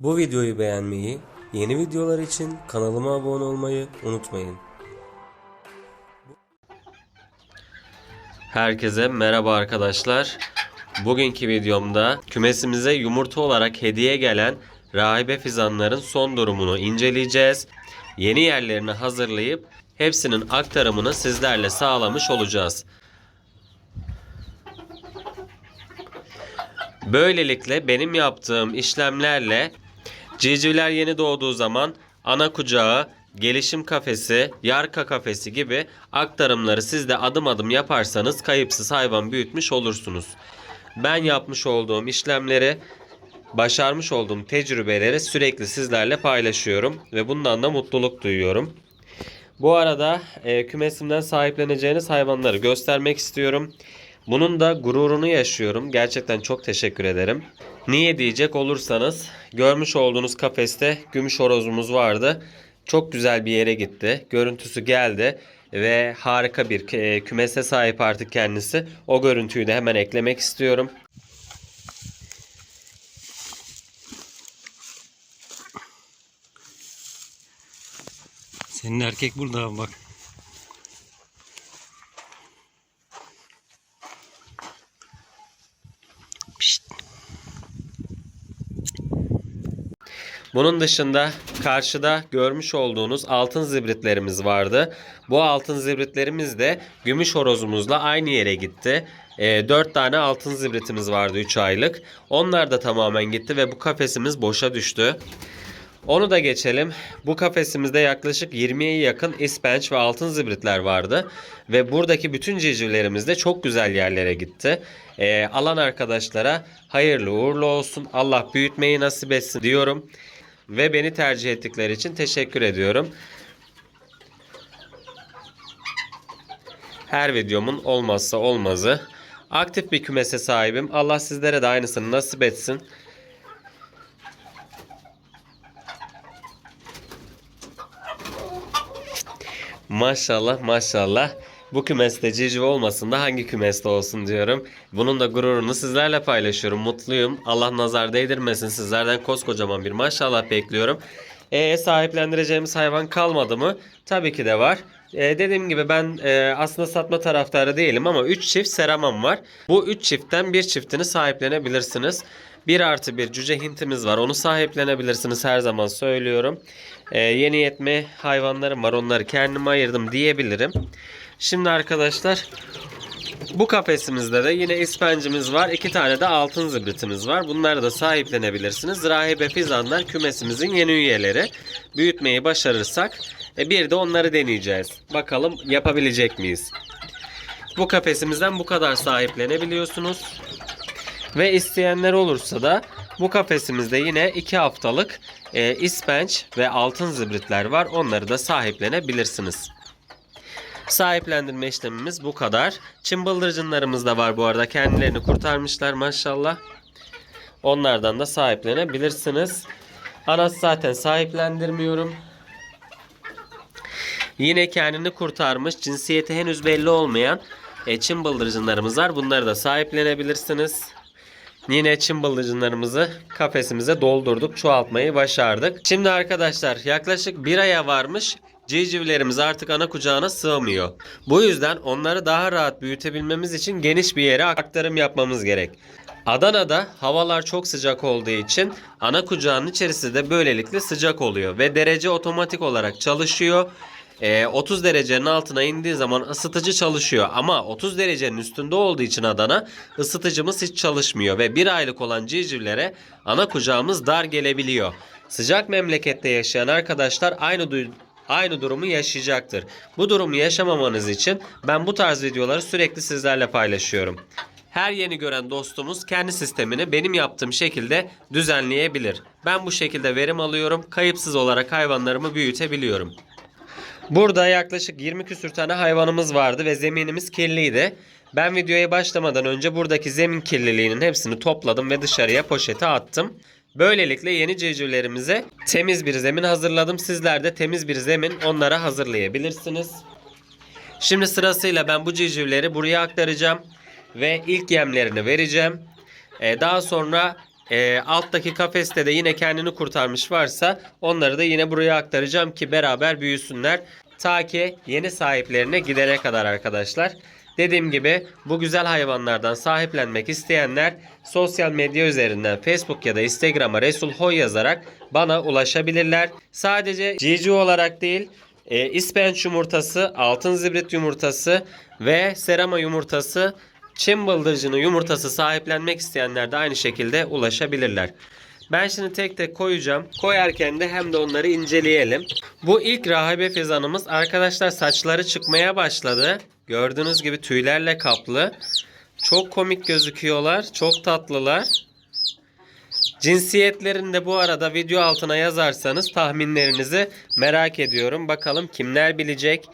Bu videoyu beğenmeyi, yeni videolar için kanalıma abone olmayı unutmayın. Herkese merhaba arkadaşlar. Bugünkü videomda kümesimize yumurta olarak hediye gelen rahibe fizanların son durumunu inceleyeceğiz. Yeni yerlerini hazırlayıp hepsinin aktarımını sizlerle sağlamış olacağız. Böylelikle benim yaptığım işlemlerle civcivler yeni doğduğu zaman ana kucağı, gelişim kafesi, yarka kafesi gibi aktarımları siz de adım adım yaparsanız kayıpsız hayvan büyütmüş olursunuz. Ben yapmış olduğum işlemleri, başarmış olduğum tecrübeleri sürekli sizlerle paylaşıyorum ve bundan da mutluluk duyuyorum. Bu arada e, kümesimden sahipleneceğiniz hayvanları göstermek istiyorum. Bunun da gururunu yaşıyorum. Gerçekten çok teşekkür ederim. Niye diyecek olursanız görmüş olduğunuz kafeste gümüş horozumuz vardı. Çok güzel bir yere gitti. Görüntüsü geldi ve harika bir e, kümese sahip artık kendisi. O görüntüyü de hemen eklemek istiyorum. Senin erkek burada bak. Bunun dışında karşıda görmüş olduğunuz altın zibritlerimiz vardı. Bu altın zibritlerimiz de gümüş horozumuzla aynı yere gitti. 4 tane altın zibritimiz vardı 3 aylık. Onlar da tamamen gitti ve bu kafesimiz boşa düştü. Onu da geçelim. Bu kafesimizde yaklaşık 20'ye yakın ispenç ve altın zibritler vardı. Ve buradaki bütün civcivlerimiz de çok güzel yerlere gitti. Ee, alan arkadaşlara hayırlı uğurlu olsun. Allah büyütmeyi nasip etsin diyorum. Ve beni tercih ettikleri için teşekkür ediyorum. Her videomun olmazsa olmazı. Aktif bir kümese sahibim. Allah sizlere de aynısını nasip etsin. Maşallah maşallah. Bu kümeste civciv olmasın da hangi kümeste olsun diyorum. Bunun da gururunu sizlerle paylaşıyorum. Mutluyum. Allah nazar değdirmesin. Sizlerden koskocaman bir maşallah bekliyorum. E, sahiplendireceğimiz hayvan kalmadı mı? Tabii ki de var. E, dediğim gibi ben e, aslında satma taraftarı değilim ama 3 çift seramam var. Bu 3 çiftten bir çiftini sahiplenebilirsiniz. 1 artı bir cüce hintimiz var. Onu sahiplenebilirsiniz her zaman söylüyorum. Ee, yeni yetme hayvanlarım var. Onları kendime ayırdım diyebilirim. Şimdi arkadaşlar bu kafesimizde de yine ispencimiz var. iki tane de altın zibritimiz var. Bunları da sahiplenebilirsiniz. Rahibe Fizanlar kümesimizin yeni üyeleri. Büyütmeyi başarırsak e, bir de onları deneyeceğiz. Bakalım yapabilecek miyiz? Bu kafesimizden bu kadar sahiplenebiliyorsunuz. Ve isteyenler olursa da bu kafesimizde yine 2 haftalık e, ispenç ve altın zibritler var. Onları da sahiplenebilirsiniz. Sahiplendirme işlemimiz bu kadar. Çımbıldırcınlarımız da var bu arada. Kendilerini kurtarmışlar maşallah. Onlardan da sahiplenebilirsiniz. Anas zaten sahiplendirmiyorum. Yine kendini kurtarmış, cinsiyeti henüz belli olmayan e, bıldırcınlarımız var. Bunları da sahiplenebilirsiniz. Yine çim bıldırcınlarımızı kafesimize doldurduk, çoğaltmayı başardık. Şimdi arkadaşlar yaklaşık bir aya varmış civcivlerimiz artık ana kucağına sığmıyor. Bu yüzden onları daha rahat büyütebilmemiz için geniş bir yere aktarım yapmamız gerek. Adana'da havalar çok sıcak olduğu için ana kucağının içerisi de böylelikle sıcak oluyor ve derece otomatik olarak çalışıyor. Ee, 30 derecenin altına indiği zaman ısıtıcı çalışıyor ama 30 derecenin üstünde olduğu için Adana ısıtıcımız hiç çalışmıyor ve bir aylık olan civcivlere ana kucağımız dar gelebiliyor. Sıcak memlekette yaşayan arkadaşlar aynı du- aynı durumu yaşayacaktır. Bu durumu yaşamamanız için ben bu tarz videoları sürekli sizlerle paylaşıyorum. Her yeni gören dostumuz kendi sistemini benim yaptığım şekilde düzenleyebilir. Ben bu şekilde verim alıyorum. Kayıpsız olarak hayvanlarımı büyütebiliyorum. Burada yaklaşık 20 küsür tane hayvanımız vardı ve zeminimiz kirliydi. Ben videoya başlamadan önce buradaki zemin kirliliğinin hepsini topladım ve dışarıya poşete attım. Böylelikle yeni civcivlerimize temiz bir zemin hazırladım. Sizler de temiz bir zemin onlara hazırlayabilirsiniz. Şimdi sırasıyla ben bu civcivleri buraya aktaracağım ve ilk yemlerini vereceğim. Ee, daha sonra Ee, alttaki kafeste de yine kendini kurtarmış varsa onları da yine buraya aktaracağım ki beraber büyüsünler. Ta ki yeni sahiplerine gidene kadar arkadaşlar. Dediğim gibi bu güzel hayvanlardan sahiplenmek isteyenler sosyal medya üzerinden Facebook ya da Instagram'a Resul Hoy yazarak bana ulaşabilirler. Sadece cici olarak değil e, ispenç yumurtası, altın zibrit yumurtası ve serama yumurtası, Çin bıldırcını yumurtası sahiplenmek isteyenler de aynı şekilde ulaşabilirler. Ben şimdi tek tek koyacağım. Koyarken de hem de onları inceleyelim. Bu ilk rahibe fizanımız arkadaşlar saçları çıkmaya başladı. Gördüğünüz gibi tüylerle kaplı. Çok komik gözüküyorlar. Çok tatlılar. Cinsiyetlerini de bu arada video altına yazarsanız tahminlerinizi merak ediyorum. Bakalım kimler bilecek.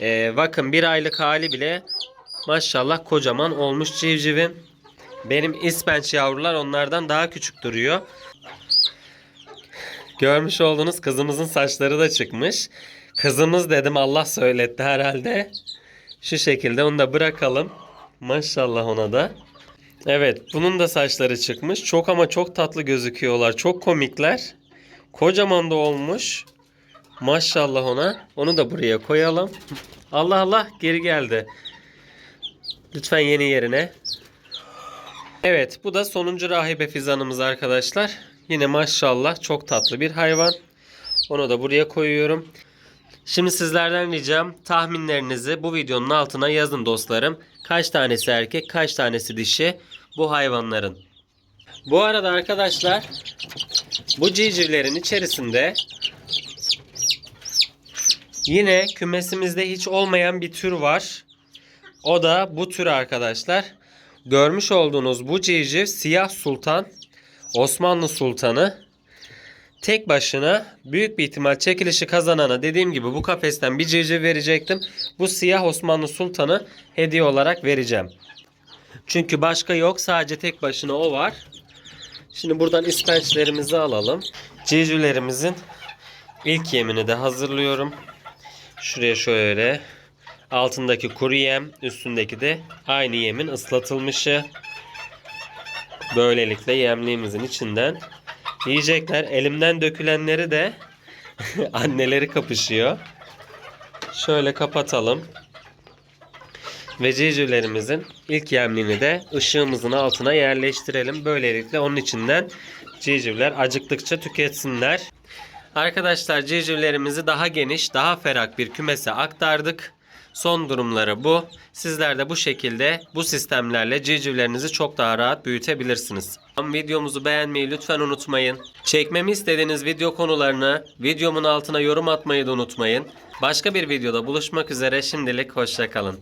Ee, bakın bir aylık hali bile maşallah kocaman olmuş civcivim. Benim ispenç yavrular onlardan daha küçük duruyor. Görmüş olduğunuz kızımızın saçları da çıkmış. Kızımız dedim Allah söyletti herhalde. Şu şekilde onu da bırakalım. Maşallah ona da. Evet bunun da saçları çıkmış. Çok ama çok tatlı gözüküyorlar. Çok komikler. Kocaman da olmuş. Maşallah ona. Onu da buraya koyalım. Allah Allah geri geldi. Lütfen yeni yerine. Evet bu da sonuncu rahibe fizanımız arkadaşlar. Yine maşallah çok tatlı bir hayvan. Onu da buraya koyuyorum. Şimdi sizlerden ricam tahminlerinizi bu videonun altına yazın dostlarım. Kaç tanesi erkek, kaç tanesi dişi bu hayvanların. Bu arada arkadaşlar bu civcivlerin içerisinde yine kümesimizde hiç olmayan bir tür var. O da bu tür arkadaşlar. Görmüş olduğunuz bu civciv siyah sultan, Osmanlı sultanı. Tek başına büyük bir ihtimal çekilişi kazanana dediğim gibi bu kafesten bir civciv verecektim. Bu siyah Osmanlı sultanı hediye olarak vereceğim. Çünkü başka yok sadece tek başına o var. Şimdi buradan ispençlerimizi alalım. Civcivlerimizin ilk yemini de hazırlıyorum. Şuraya şöyle altındaki kuru yem üstündeki de aynı yemin ıslatılmışı. Böylelikle yemliğimizin içinden yiyecekler. Elimden dökülenleri de anneleri kapışıyor. Şöyle kapatalım. Ve civcivlerimizin ilk yemliğini de ışığımızın altına yerleştirelim. Böylelikle onun içinden civcivler acıktıkça tüketsinler. Arkadaşlar civcivlerimizi daha geniş, daha ferah bir kümese aktardık. Son durumları bu. Sizler de bu şekilde bu sistemlerle civcivlerinizi çok daha rahat büyütebilirsiniz. Videomuzu beğenmeyi lütfen unutmayın. Çekmemi istediğiniz video konularını videomun altına yorum atmayı da unutmayın. Başka bir videoda buluşmak üzere şimdilik hoşçakalın.